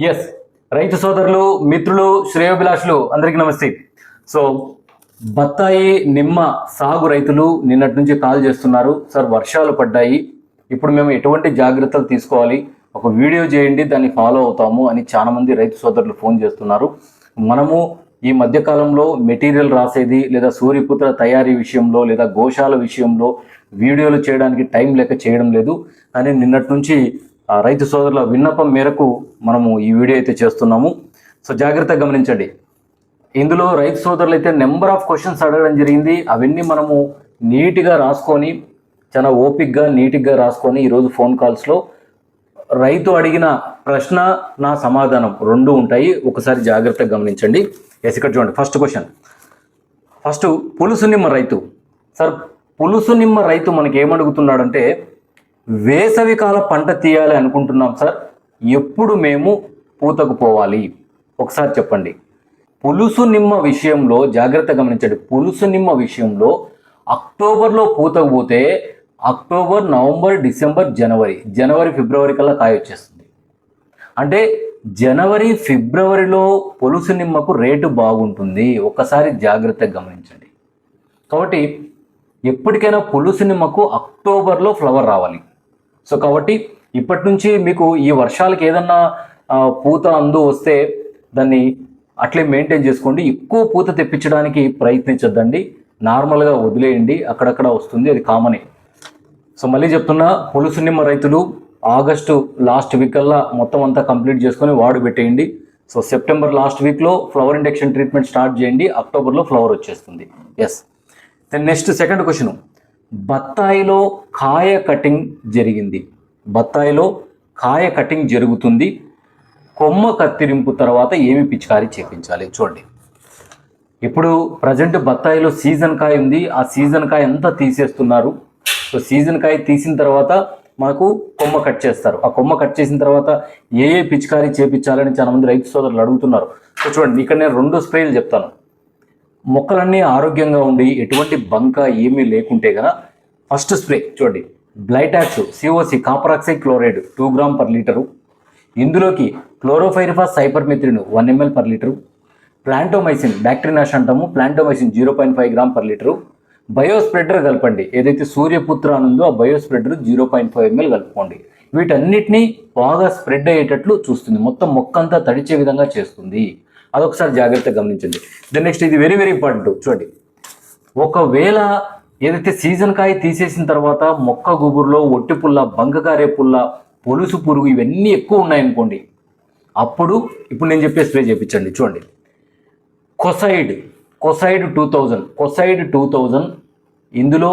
Yes రైతు సోదరులు మిత్రులు శ్రేయోభిలాషులు అందరికీ నమస్తే. సో బత్తాయి నిమ్మ సాగు రైతులు నిన్నటి నుంచి కాల్ చేస్తున్నారు. సార్ వర్షాలు పడ్డాయి. ఇప్పుడు మేము ఎటువంటి జాగ్రత్తలు తీసుకోవాలి? ఒక వీడియో చేయండి దాన్ని ఫాలో అవుతాము అని చాలా మంది రైతు సోదరులు ఫోన్ చేస్తున్నారు. మనము ఈ మధ్యకాలంలో మెటీరియల్ రాసేది లేదా సూర్యపుత్ర తయారీ విషయంలో లేదా గోశాల విషయంలో వీడియోలు చేయడానికి టైం లేక చేయడం లేదు. అని నిన్నటి నుంచి రైతు సోదరుల విన్నపం మేరకు మనము ఈ వీడియో అయితే చేస్తున్నాము. సో జాగ్రత్తగా గమనించండి. ఇందులో రైతు సోదరులు అయితే నెంబర్ ఆఫ్ క్వశ్చన్స్ అడగడం జరిగింది. అవన్నీ మనము నీట్గా రాసుకొని చాలా ఓపిక్గా నీట్గా రాసుకొని ఈరోజు ఫోన్ కాల్స్లో రైతు అడిగిన ప్రశ్న నా సమాధానం రెండు ఉంటాయి. ఒకసారి జాగ్రత్తగా గమనించండి. ఎస్ ఇక్కడ చూడండి. ఫస్ట్ క్వశ్చన్ ఫస్ట్ పులుసు నిమ్మ రైతు. సార్ పులుసు నిమ్మ రైతు మనకి ఏమడుగుతున్నాడంటే వేసవికాల పంట తీయాలి అనుకుంటున్నాం సార్. ఎప్పుడు మేము పూతకు పోవాలి? ఒకసారి చెప్పండి. పులుసు నిమ్మ విషయంలో జాగ్రత్త గమనించండి. పులుసు నిమ్మ విషయంలో అక్టోబర్లో పూతకు పోతే అక్టోబర్ నవంబర్ డిసెంబర్ జనవరి జనవరి ఫిబ్రవరి కల్లా కాయ వచ్చేస్తుంది. అంటే జనవరి ఫిబ్రవరిలో పులుసు నిమ్మకు రేటు బాగుంటుంది. ఒక్కసారి జాగ్రత్తగా గమనించండి. కాబట్టి ఎప్పటికైనా పులుసు నిమ్మకు అక్టోబర్లో ఫ్లవర్ రావాలి. సో కాబట్టి ఇప్పటి నుంచి మీకు ఈ వర్షాలకి ఏదన్నా పూత అందు వస్తే దాన్ని అట్లే మెయింటైన్ చేసుకోండి. ఎక్కువ పూత తెప్పించడానికి ప్రయత్నించద్దండి. నార్మల్గా వదిలేయండి. అక్కడక్కడ వస్తుంది. అది కామనే సో మళ్ళీ చెప్తున్నా పులుసు నిమ్మ రైతులు ఆగస్టు లాస్ట్ వీక్ కల్లా మొత్తం అంతా కంప్లీట్ చేసుకొని వాడు పెట్టేయండి. సో సెప్టెంబర్ లాస్ట్ వీక్లో ఫ్లవర్ ఇండక్షన్ ట్రీట్మెంట్ స్టార్ట్ చేయండి. అక్టోబర్లో ఫ్లవర్ వచ్చేస్తుంది. Yes then next second question బత్తాయిలో కాయ కటింగ్ జరిగింది. బత్తాయిలో కాయ కటింగ్ జరుగుతుంది. కొమ్మ కత్తిరింపు తర్వాత ఏమి పిచికారీ చేపించాలి చూడండి. ఇప్పుడు ప్రజెంట్ బత్తాయిలో సీజన్ కాయ ఉంది. ఆ సీజన్ కాయ అంతా తీసేస్తున్నారు? సో సీజన్ కాయ తీసిన తర్వాత మనకు కొమ్మ కట్ చేస్తారు. ఆ కొమ్మ కట్ చేసిన తర్వాత ఏ ఏ పిచికారీ చేపించాలని చాలామంది రైతు సోదరులు అడుగుతున్నారు. సో చూడండి ఇక్కడ నేను రెండు స్ప్రేలు చెప్తాను. మొక్కలన్నీ ఆరోగ్యంగా ఉండి ఎటువంటి బంక ఏమీ లేకుంటే కదా ఫస్ట్ స్ప్రే చూడండి. Blitox COC copper oxide chloride two gram per litre ఇందులోకి chlorpyrifos cypermethrin one ML per litre Plantomycin Bacterinash అంటాము. Plantomycin zero point five gram per litre biospreader కలపండి. ఏదైతే సూర్యపుత్ర అనుందో ఆ biospreader zero point five ML కలుపుకోండి. వీటన్నిటినీ బాగా స్ప్రెడ్ అయ్యేటట్లు చూస్తుంది. మొత్తం మొక్క అంతా తడిచే విధంగా చేస్తుంది. అదొకసారి జాగ్రత్తగా గమనించండి. దెన్ నెక్స్ట్ ఇది వెరీ వెరీ ఇంపార్టెంట్ చూడండి. ఒకవేళ ఏదైతే సీజన్ కాయ తీసేసిన తర్వాత మొక్క గుబురులో ఒట్టి పుల్ల బంకకారే పుల్ల పొలుసు పురుగు ఇవన్నీ ఎక్కువ ఉన్నాయనుకోండి అప్పుడు ఇప్పుడు నేను చెప్పే స్ప్రే చేయించండి చూడండి. Kocide Kocide two thousand Kocide two thousand ఇందులో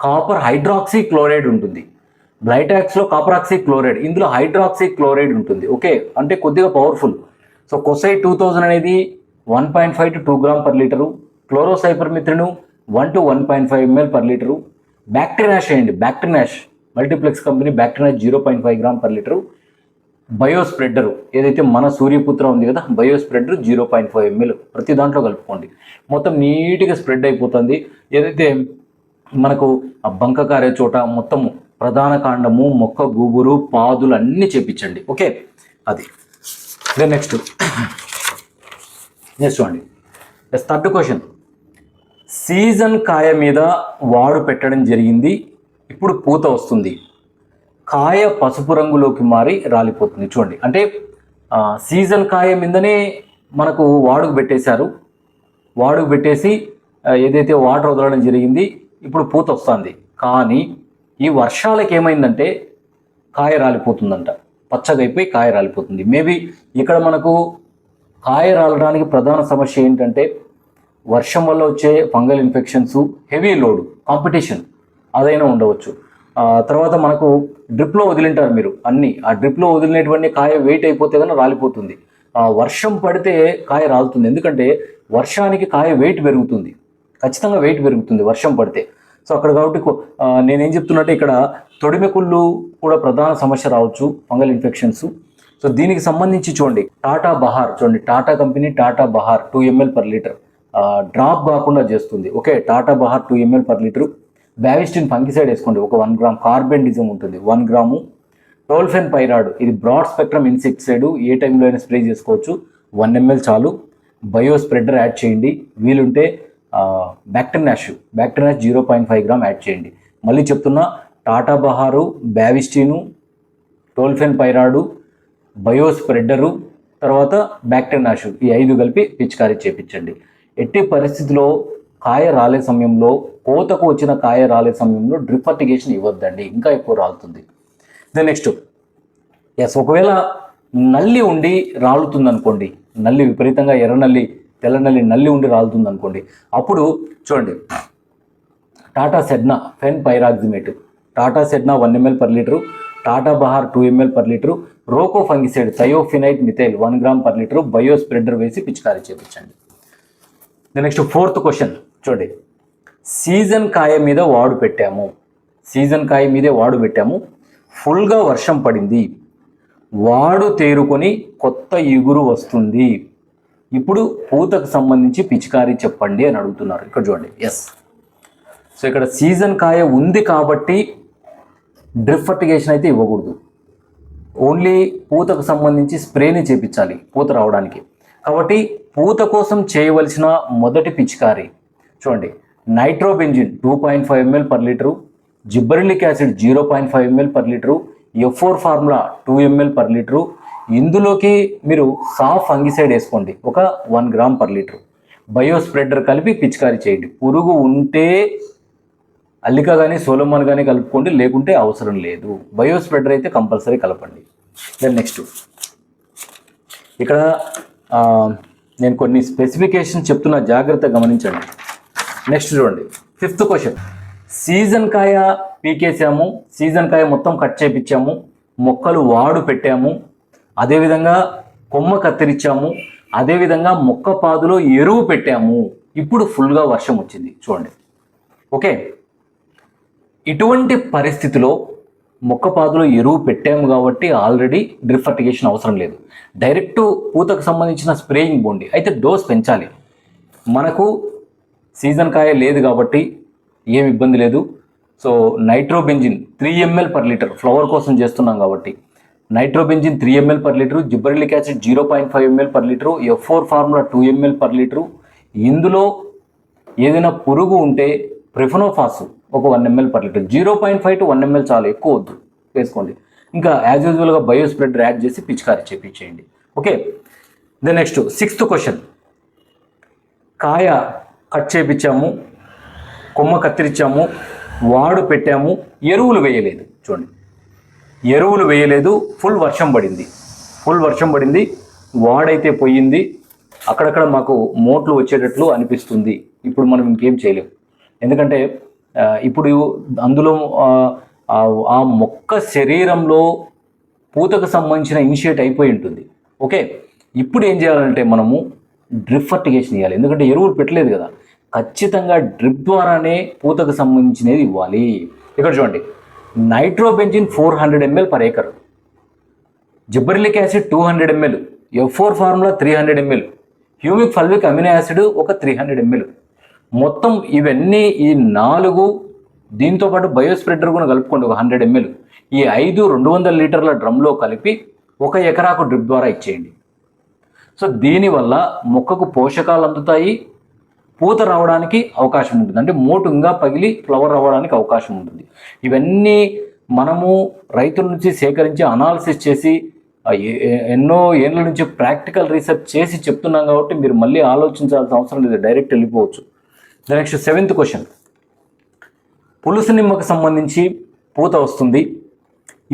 కాపర్ హైడ్రాక్సీ క్లోరైడ్ ఉంటుంది. బ్లైటాక్స్లో కాపర్ ఆక్సీ క్లోరైడ్ ఇందులో హైడ్రాక్సీ క్లోరైడ్ ఉంటుంది. ఓకే అంటే కొద్దిగా powerful so Kocide two thousand అనేది one point five to two gram per litre chlorocypermethrin one to one point five ML per litre Bacterinash వేయండి Bacterinash Multiplex company Bacterinash zero point five gram per litre bio spreader ఏదైతే మన సూర్యపుత్ర ఉంది కదా bio spreader zero point five ML ప్రతి దాంట్లో కలుపుకోండి. మొత్తం నీట్గా స్ప్రెడ్ అయిపోతుంది. ఏదైతే మనకు ఆ బంక కారే చోట మొత్తం ప్రధాన కాండము మొక్క గూబురు పాదులు అన్నీ చేపించండి. ఓకే? అది. దెన్ నెక్స్ట్ నెక్స్ట్ చూడండి. ఎస్ థర్డ్ క్వశ్చన్ సీజన్ కాయ మీద వాడు పెట్టడం జరిగింది. ఇప్పుడు పూత వస్తుంది. కాయ పసుపు రంగులోకి మారి రాలిపోతుంది. చూడండి. అంటే సీజన్ కాయ మీదనే మనకు వాడుకు పెట్టేశారు. వాడుకు పెట్టేసి ఏదైతే వాటర్ వదలడం జరిగింది ఇప్పుడు పూత వస్తుంది. కానీ ఈ వర్షాలకి ఏమైందంటే కాయ రాలిపోతుందంట. పచ్చగా అయిపోయి కాయ రాలిపోతుంది. మేబీ ఇక్కడ మనకు కాయ రాలడానికి ప్రధాన సమస్య ఏంటంటే వర్షం వల్ల వచ్చే fungal infections heavy load competition అదైనా ఉండవచ్చు. తర్వాత మనకు డ్రిప్లో వదిలింటారు మీరు అన్ని. ఆ డ్రిప్లో వదిలినటువంటి కాయ వెయిట్ అయిపోతే కనుక రాలిపోతుంది. వర్షం పడితే కాయ రాలుతుంది. ఎందుకంటే వర్షానికి కాయ వెయిట్ పెరుగుతుంది. ఖచ్చితంగా వెయిట్ పెరుగుతుంది వర్షం పడితే. సో అక్కడ కాబట్టి నేనేం చెప్తున్నట్టే ఇక్కడ తొడిమెకుళ్ళు కూడా ప్రధాన సమస్య రావచ్చు ఫంగల్ ఇన్ఫెక్షన్స్. సో దీనికి సంబంధించి చూడండి టాటా బహార్ చూడండి Tata company Tata Bahar two ML per litre. Drop కాకుండా చేస్తుంది. Okay Tata Bahar two ML per litre. Bavistin fungicide వేసుకోండి ఒక వన్ గ్రామ్. కార్బెండిజం ఉంటుంది వన్ గ్రాము. టోల్ఫెన్ పైరాడ్ ఇది బ్రాడ్ స్పెక్ట్రమ్ ఇన్సెక్టిసైడ్ ఏ టైంలో అయినా స్ప్రే చేసుకోవచ్చు. వన్ ఎంఎల్ చాలు. బయో స్ప్రెడర్ యాడ్ చేయండి. వీలుంటే Bacterinash Bacterinash zero point five gram add చేయండి. మళ్ళీ చెప్తున్నా టాటా బహారు బ్యావిస్టీను టోల్ఫెన్ పైరాడు బయో స్ప్రెడరు తర్వాత బ్యాక్టర్నాష్ ఈ ఐదు కలిపి పిచికారీ చేపించండి. ఎట్టి పరిస్థితిలో కాయ రాలే సమయంలో కోతకు వచ్చిన కాయ రాలే సమయంలో డ్రిప్ ఫర్టిగేషన్ ఇవ్వద్దండి. ఇంకా ఎక్కువ రాలుతుంది. దెన్ నెక్స్ట్ ఎస్ ఒకవేళ నల్లి ఉండి రాలుతుంది అనుకోండి నల్లి విపరీతంగా ఎర్ర నల్లి తెల్ల నల్లి నల్లి ఉండి రాలుతుంది అనుకోండి. అప్పుడు చూడండి. Tata Sedna fenpyroximate Tata Sedna one ML per litre. Tata Bahar two ML per litre. Roko fungicide thiophanate methyl one gram per litre. Bio spreader వేసి పిచికారీ చేయించండి నెక్స్ట్ ఫోర్త్ క్వశ్చన్ చూడండి. సీజన్ కాయ మీద వాడు పెట్టాము. సీజన్ కాయ మీదే వాడు పెట్టాము. ఫుల్గా వర్షం పడింది. వాడు తేరుకొని కొత్త ఇగురు వస్తుంది. ఇప్పుడు పూతకు సంబంధించి పిచికారీ చెప్పండి అని అడుగుతున్నారు. ఇక్కడ చూడండి. ఎస్ సో ఇక్కడ సీజన్ కాయ ఉంది కాబట్టి డ్రిప్ ఫర్టిగేషన్ అయితే ఇవ్వకూడదు. ఓన్లీ పూతకు సంబంధించి స్ప్రేని చేపించాలి పూత రావడానికి. కాబట్టి పూత కోసం చేయవలసిన మొదటి పిచికారి చూడండి. Nitrobenzene two point five ML per litre gibberellic acid zero point five ML per litre F four formula two ML per litre ఇందులోకి మీరు సాఫ్ ఫంగిసైడ్ వేసుకోండి. ఒక one gram per litre. Bio spreader కలిపి పిచికారీ చేయండి. పురుగు ఉంటే అల్లిక కానీ సోలమాన్ కానీ కలుపుకోండి. లేకుంటే అవసరం లేదు. బయో స్ప్రెడర్ అయితే కంపల్సరీ కలపండి. దెన్ నెక్స్ట్ ఇక్కడ నేను కొన్ని స్పెసిఫికేషన్ చెప్తున్నా జాగ్రత్త గమనించండి. నెక్స్ట్ చూడండి. ఫిఫ్త్ క్వశ్చన్ సీజన్ కాయ పీకేసాము సీజన్ కాయ మొత్తం కట్ చేపించాము. మొక్కలు వాడు పెట్టాము. అదేవిధంగా కొమ్మ కత్తిరించాము అదేవిధంగా మొక్క పాదులో ఎరువు పెట్టాము. ఇప్పుడు ఫుల్గా వర్షం వచ్చింది చూడండి. ఓకే? ఇటువంటి పరిస్థితిలో మొక్క పాదులో ఎరువు పెట్టాము కాబట్టి ఆల్రెడీ డ్రిఫర్టిగేషన్ అవసరం లేదు. డైరెక్ట్ పూతకు సంబంధించిన స్ప్రేయింగ్ బోండి అయితే డోస్ పెంచాలి. మనకు సీజన్ కాయ లేదు కాబట్టి ఏం ఇబ్బంది లేదు. So nitrobenzene three ML per litre flower కోసం చేస్తున్నాం కాబట్టి nitrobenzene three ML per litre gibberellic acid zero point five ML per litre F four formula two ML per litre. ఇందులో ఏదైనా పురుగు ఉంటే ప్రిఫనోఫాస్ ఒక one ML per litre. Zero point five to one ML చాలు ఎక్కువ వద్దు. వేసుకోండి. ఇంకా యాజ్ యూజువల్గా బయో స్ప్రెడ్ యాడ్ చేసి పిచికారీ చేపించేయండి. Okay? Then next sixth question. కాయ కట్ చేపించాము కొమ్మ కత్తిరించాము వాడు పెట్టాము ఎరువులు వేయలేదు. చూడండి. ఎరువులు వేయలేదు ఫుల్ వర్షం పడింది. ఫుల్ వర్షం పడింది వాడైతే పోయింది. అక్కడక్కడ మాకు మోట్లు వచ్చేటట్లు అనిపిస్తుంది. ఇప్పుడు మనం ఇంకేం చేయలేం. ఎందుకంటే ఇప్పుడు అందులో ఆ, ఆ మొక్క శరీరంలో పూతకు సంబంధించిన ఇనిషియేట్ అయిపోయి ఉంటుంది. ఓకే? ఇప్పుడు ఏం చేయాలంటే మనము డ్రిప్ ఫర్టిగేషన్ ఇవ్వాలి ఎందుకంటే ఎరువులు పెట్టలేదు కదా. ఖచ్చితంగా డ్రిప్ ద్వారానే పూతకు సంబంధించినది ఇవ్వాలి. ఇక్కడ చూడండి. Nitrobenzene four hundred ML per acre. Gibberellic acid two hundred ML F four formula three hundred ML humic fulvic amino acid ఒక త్రీ హండ్రెడ్ ఎంఎల్. మొత్తం ఇవన్నీ ఈ నాలుగు దీంతో పాటు బయోస్ప్రెడర్ కూడా కలుపుకోండి ఒక హండ్రెడ్ ఎంఎల్. ఈ ఐదు రెండు వందల లీటర్ల డ్రమ్లో కలిపి ఒక ఎకరాకు డ్రిప్ ద్వారా ఇచ్చేయండి. సో దీనివల్ల మొక్కకు పోషకాలు అందుతాయి పూత రావడానికి అవకాశం ఉంటుంది. అంటే మోటు ఇంకా పగిలి ఫ్లవర్ రావడానికి అవకాశం ఉంటుంది. ఇవన్నీ మనము రైతుల నుంచి సేకరించి అనాలిసిస్ చేసి ఎన్నో ఏళ్ళ నుంచి ప్రాక్టికల్ రీసెర్చ్ చేసి చెప్తున్నాం కాబట్టి మీరు మళ్ళీ ఆలోచించాల్సిన అవసరం లేదు. డైరెక్ట్ వెళ్ళిపోవచ్చు. నెక్స్ట్ సెవెంత్ క్వశ్చన్ పులుసు నిమ్మకు సంబంధించి పూత వస్తుంది.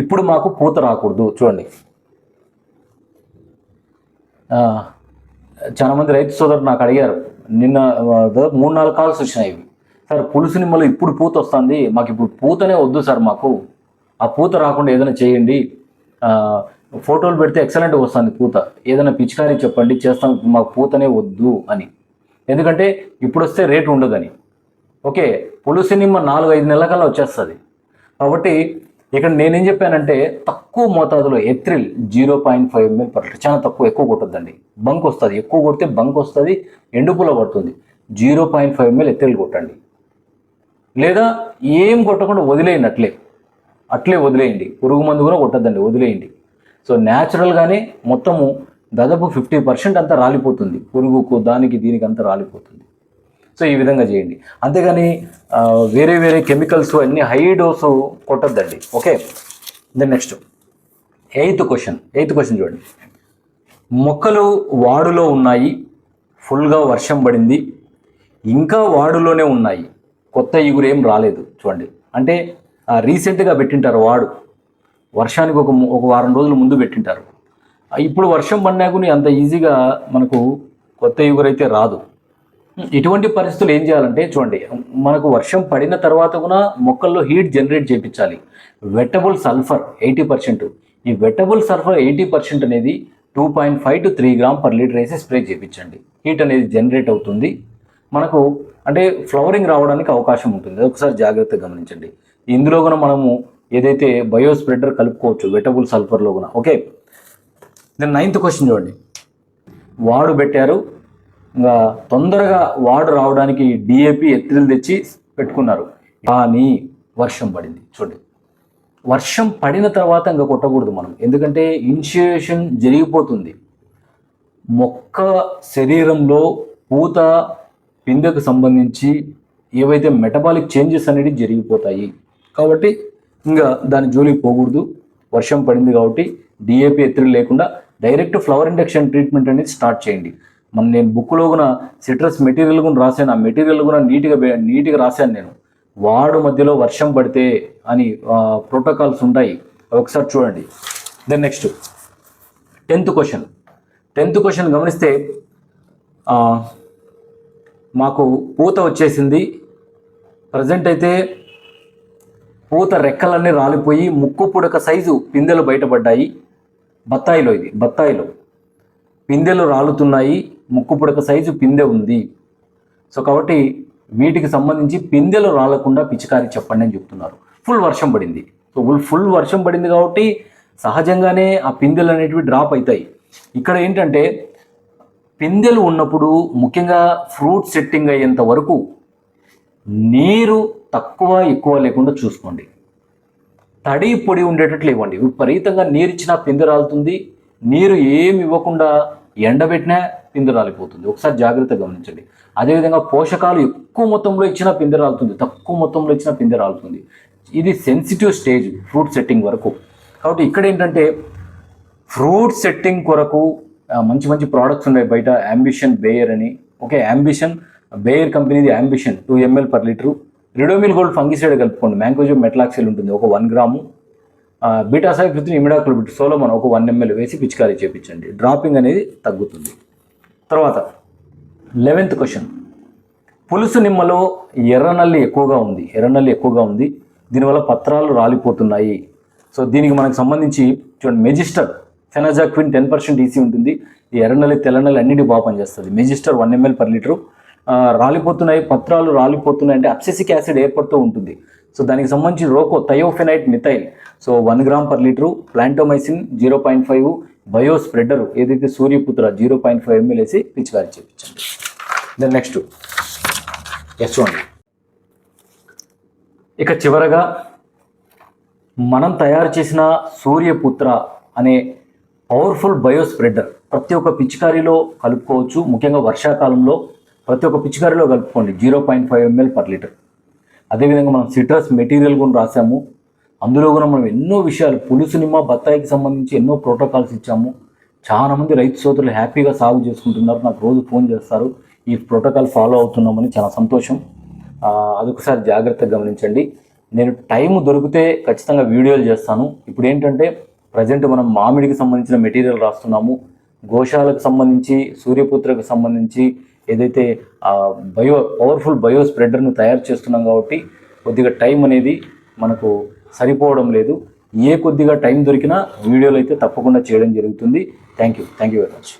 ఇప్పుడు మాకు పూత రాకూడదు. చూడండి. చాలామంది చాలా మంది రైతు సోదరులు నాకు అడిగారు. నిన్న దాదాపు మూడు నాలుగు కాల్స్ వచ్చినాయి ఇవి. సార్ పులుసు నిమ్మలు ఇప్పుడు పూత వస్తుంది. మాకు ఇప్పుడు పూతనే వద్దు సార్ మాకు. ఆ పూత రాకుండా ఏదైనా చేయండి. ఫోటోలు పెడితే ఎక్సలెంట్గా వస్తుంది పూత. ఏదైనా పిచికారీ చెప్పండి చేస్తాం మాకు పూతనే వద్దు అని. ఎందుకంటే ఇప్పుడు వస్తే రేటు ఉండదని. ఓకే పులుసు నిమ్మ నాలుగు ఐదు నెలల కల్లా వచ్చేస్తుంది. కాబట్టి ఇక్కడ నేనేం చెప్పానంటే తక్కువ మోతాదులో Ethrel zero point five ML per litre చాలా తక్కువ ఎక్కువ కొట్టద్దండి. బంక్ వస్తుంది. ఎక్కువ కొడితే బంక్ వస్తుంది ఎండుపుల పడుతుంది. Zero point five ML Ethrel కొట్టండి. లేదా ఏం కొట్టకుండా వదిలేయనట్లే అట్లే. వదిలేయండి. పురుగు మందు కూడా కొట్టద్దండి వదిలేయండి. సో న్యాచురల్గానే మొత్తము దాదాపు ఫిఫ్టీ పర్సెంట్ అంతా రాలిపోతుంది. పురుగుకు దానికి దీనికి అంతా రాలిపోతుంది. సో ఈ విధంగా చేయండి. అంతేగాని వేరే వేరే కెమికల్స్ అన్ని high dose కొట్టద్దండి. Okay? Then next eighth question eighth question చూడండి. మొక్కలు వాడులో ఉన్నాయి ఫుల్గా వర్షం పడింది ఇంకా వాడులోనే ఉన్నాయి. కొత్త ఇగురు రాలేదు చూడండి. అంటే రీసెంట్గా పెట్టింటారు వాడు. వర్షానికి ఒక ఒక వారం రోజుల ముందు పెట్టింటారు. ఇప్పుడు వర్షం పడినా కూడా అంత ఈజీగా మనకు కొత్త ఇగురు రాదు. ఇటువంటి పరిస్థితులు ఏం చేయాలంటే చూడండి మనకు వర్షం పడిన తర్వాత కూడా మొక్కల్లో హీట్ జనరేట్ చేయించాలి. వెటబుల్ సల్ఫర్ ఎయిటీ పర్సెంట్ ఈ వెట్టబుల్ సల్ఫర్ ఎయిటీ పర్సెంట్ అనేది two point five to three gram per litre వేసి స్ప్రే చేయించండి. హీట్ అనేది జనరేట్ అవుతుంది. మనకు అంటే ఫ్లవరింగ్ రావడానికి అవకాశం ఉంటుంది. ఒకసారి జాగ్రత్తగా గమనించండి. ఇందులో కూడా మనము ఏదైతే బయో స్ప్రెడర్ కలుపుకోవచ్చు వెటబుల్ సల్ఫర్లో కూడా. ఓకే దెన్ నైన్త్ క్వశ్చన్ చూడండి. వాడు పెట్టారు. ఇంకా తొందరగా వాడు రావడానికి డిఏపి ఎత్తులు తెచ్చి పెట్టుకున్నారు. కానీ వర్షం పడింది. చూడండి. వర్షం పడిన తర్వాత ఇంకా కొట్టకూడదు మనం. ఎందుకంటే ఇనిషియేషన్ జరిగిపోతుంది. మొక్క శరీరంలో పూత పిందెకు సంబంధించి ఏవైతే మెటబాలిక్ చేంజెస్ అనేవి జరిగిపోతాయి. కాబట్టి ఇంకా దాని జోలికి పోకూడదు. వర్షం పడింది కాబట్టి డిఏపి ఎత్తులు లేకుండా డైరెక్ట్ ఫ్లవర్ ఇండక్షన్ ట్రీట్మెంట్ అనేది స్టార్ట్ చేయండి. మన నేను బుక్లో కూడా సిట్రస్ మెటీరియల్ కూడా రాశాను. ఆ మెటీరియల్ కూడా నీట్గా నీట్గా రాశాను నేను. వాడు మధ్యలో వర్షం పడితే అని ప్రోటోకాల్స్ ఉంటాయి. ఒకసారి చూడండి. Then next tenth question tenth question గమనిస్తే మాకు పూత వచ్చేసింది. ప్రజెంట్ అయితే పూత రెక్కలన్నీ రాలిపోయి ముక్కు పుడక సైజు పిందెలు బయటపడ్డాయి. బత్తాయిలో ఇది బత్తాయిలో. పిందెలు రాలుతున్నాయి. ముక్కు పుడక సైజు పిందె ఉంది. సో కాబట్టి వీటికి సంబంధించి పిందెలు రాలకుండా పిచికారి చెప్పండి అని చెప్తున్నారు. ఫుల్ వర్షం పడింది. సో ఫుల్ ఫుల్ వర్షం పడింది కాబట్టి సహజంగానే ఆ పిందెలు అనేటివి డ్రాప్ అవుతాయి. ఇక్కడ ఏంటంటే పిందెలు ఉన్నప్పుడు ముఖ్యంగా ఫ్రూట్ సెట్టింగ్ అయ్యేంత వరకు నీరు తక్కువ ఎక్కువ లేకుండా చూసుకోండి. తడి పొడి ఉండేటట్లు ఇవ్వండి విపరీతంగా నీరు ఇచ్చినా పిందె రాలుతుంది. నీరు ఏమి ఇవ్వకుండా ఎండబెట్టినా పిందె రాలిపోతుంది ఒకసారి జాగ్రత్తగా గమనించండి. అదేవిధంగా పోషకాలు ఎక్కువ మొత్తంలో ఇచ్చిన పిందె రాలుతుంది తక్కువ మొత్తంలో ఇచ్చిన పిందె రాలుతుంది ఇది సెన్సిటివ్ స్టేజ్ ఫ్రూట్ సెట్టింగ్ వరకు. కాబట్టి ఇక్కడ ఏంటంటే ఫ్రూట్ సెట్టింగ్ కొరకు మంచి మంచి ప్రోడక్ట్స్ ఉన్నాయి. బయట అంబిషన్ బేయర్ అని. ఓకే అంబిషన్ బేయర్ కంపెనీది ambition two ML per litre Ridomil gold fungicide కలుపుకోండి. మ్యాంగోజో మెట్లాక్సిల్ ఉంటుంది. ఒక వన్ గ్రాము బీటాసాయి కృతిని ఇమిడాక్లోబిట్ సోలోమన్ ఒక వన్ ఎంఎల్ వేసి పిచికారీ చేపించండి. డ్రాపింగ్ అనేది తగ్గుతుంది. తర్వాత లెవెన్త్ క్వశ్చన్. పులుసు నిమ్మలో ఎర్రనల్లి ఎక్కువగా ఉంది ఎర్రనల్లి ఎక్కువగా ఉంది. దీనివల్ల పత్రాలు రాలిపోతున్నాయి. సో దీనికి మనకు సంబంధించి చూడండి Magister fenazaquin ten percent EC ఉంటుంది. ఈ ఎర్రనల్లి తెల్లనల్లి అన్నిటి బాగా పనిచేస్తుంది. Magister one ML per litre. రాలిపోతున్నాయి పత్రాలు రాలిపోతున్నాయి అంటే అప్సెసిక్ యాసిడ్ ఏర్పడుతూ ఉంటుంది. సో దానికి సంబంధించి Roko thiophanate methyl. So one gram per litre. Plantomycin zero point five bio spreader ఏదైతే Suryaputra zero point five ML వేసి పిచికారీ చేయించండి దెన్ నెక్స్ట్ ఎస్ చూడండి ఇక చివరగా మనం తయారు చేసిన సూర్యపుత్ర అనే పవర్ఫుల్ బయో స్ప్రెడర్ ప్రతి ఒక్క పిచికారీలో కలుపుకోవచ్చు. ముఖ్యంగా వర్షాకాలంలో ప్రతి ఒక్క పిచికారీలో కలుపుకోండి. Zero point five ML per litre. అదేవిధంగా మనం సిట్రస్ మెటీరియల్ కూడా రాసాము. అందులో కూడా మనం ఎన్నో విషయాలు పులుసు సినిమా బత్తాయికి సంబంధించి ఎన్నో ప్రోటోకాల్స్ ఇచ్చాము. చాలామంది రైతు సోదరులు హ్యాపీగా సాగు చేసుకుంటున్నారు. నాకు రోజు ఫోన్ చేస్తారు. ఈ ప్రోటోకాల్ ఫాలో అవుతున్నామని చాలా సంతోషం. అదొకసారి జాగ్రత్తగా గమనించండి. నేను టైం దొరికితే ఖచ్చితంగా వీడియోలు చేస్తాను. ఇప్పుడు ఏంటంటే ప్రజెంట్ మనం మామిడికి సంబంధించిన మెటీరియల్ రాస్తున్నాము. గోశాలకు సంబంధించి సూర్యపుత్రకు సంబంధించి ఏదైతే బయో పవర్ఫుల్ బయో స్ప్రెడర్ను తయారు చేస్తున్నాం కాబట్టి కొద్దిగా టైం అనేది మనకు సరిపోవడం లేదు. ఏ కొద్దిగా టైం దొరికినా వీడియోలు అయితే తప్పకుండా చేయడం జరుగుతుంది. Thank you thank you very much